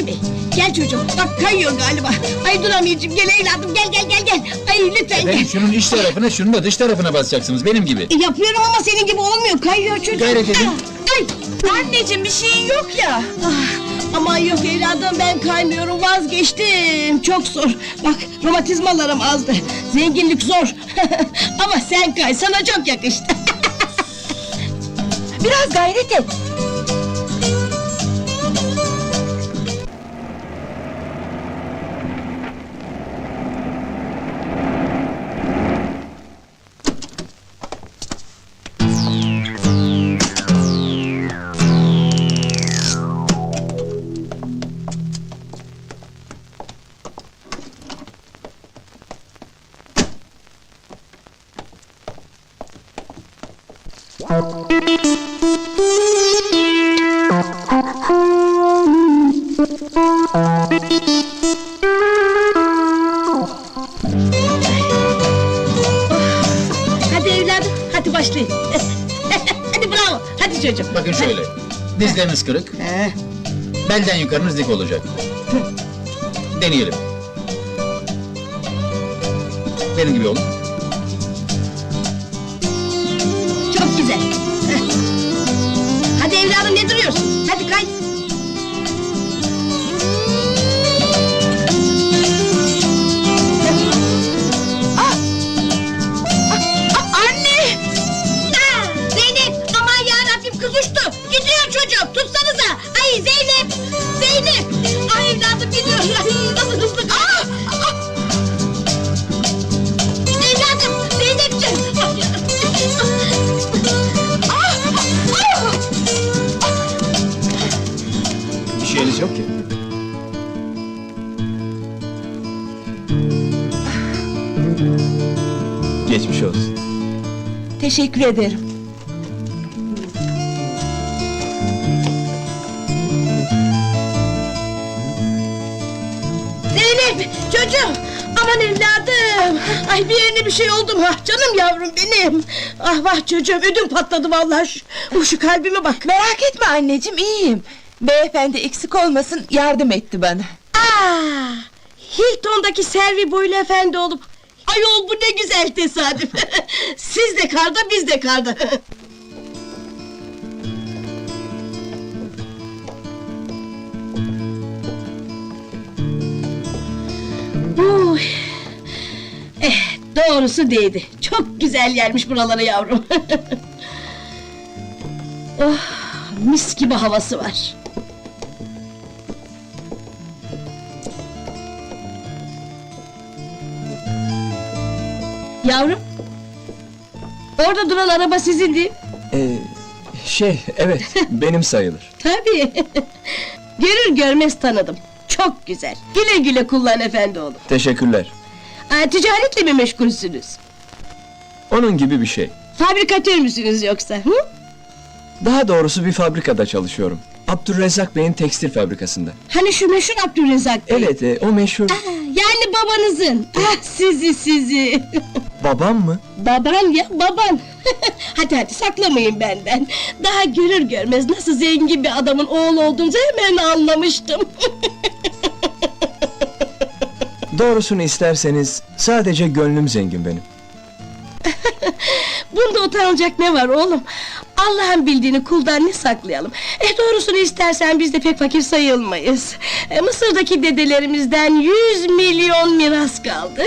Necati Bey. Gel çocuğum. Bak kayıyor galiba. Ay dur amicim gel evladım gel gel gel gel. Ay lütfen Efendim gel. şunun iç tarafına, şunun da dış tarafına basacaksınız benim gibi. E, yapıyorum ama senin gibi olmuyor. Kayıyor çocuğum. Gayret edin. Ah, Ay. Anneciğim bir şeyin yok ya. Ah, aman yok evladım ben kaymıyorum vazgeçtim. Çok zor. Bak romatizmalarım azdı. Zenginlik zor. ama sen kay sana çok yakıştı. Biraz gayret et. Hadi evladım hadi başlayın. hadi bravo hadi çocuğum. Bakın şöyle. Dizleriniz kırık, Heh. belden yukarınız dik olacak. Deneyelim. Benim gibi olun. Geçmiş olsun. Teşekkür ederim. Zeynep çocuğum. Aman evladım. Ay bir yerine bir şey oldu mu? Ah, canım yavrum benim. Ah vah çocuğum ödüm patladı vallahi. Şu, uh, şu kalbime bak. Merak etme anneciğim iyiyim. Beyefendi eksik olmasın yardım etti bana. Aa, Hilton'daki Selvi boylu efendi olup Ayol bu ne güzel tesadüf. Siz de karda biz de karda. Uy. Eh, doğrusu değdi. Çok güzel yermiş buraları yavrum. oh, mis gibi havası var. Yavrum. Orada duran araba sizin değil mi? Ee, şey, evet, benim sayılır. Tabii. Görür görmez tanıdım. Çok güzel. Güle güle kullan efendi oğlum. Teşekkürler. Aa, ticaretle mi meşgulsünüz? Onun gibi bir şey. Fabrikatör müsünüz yoksa? Hı? Daha doğrusu bir fabrikada çalışıyorum. Abdurrezzak Bey'in tekstil fabrikasında. Hani şu meşhur Abdülrezzak Bey. Evet, e, o meşhur... Aa, yani babanızın. Ah sizi sizi. Babam mı? Baban ya baban. hadi hadi saklamayın benden. Daha görür görmez nasıl zengin bir adamın oğlu olduğunuzu hemen anlamıştım. Doğrusunu isterseniz sadece gönlüm zengin benim. Bunda utanılacak ne var oğlum? Allah'ın bildiğini kuldan ne saklayalım? E doğrusunu istersen biz de pek fakir sayılmayız. E, Mısır'daki dedelerimizden yüz milyon miras kaldı.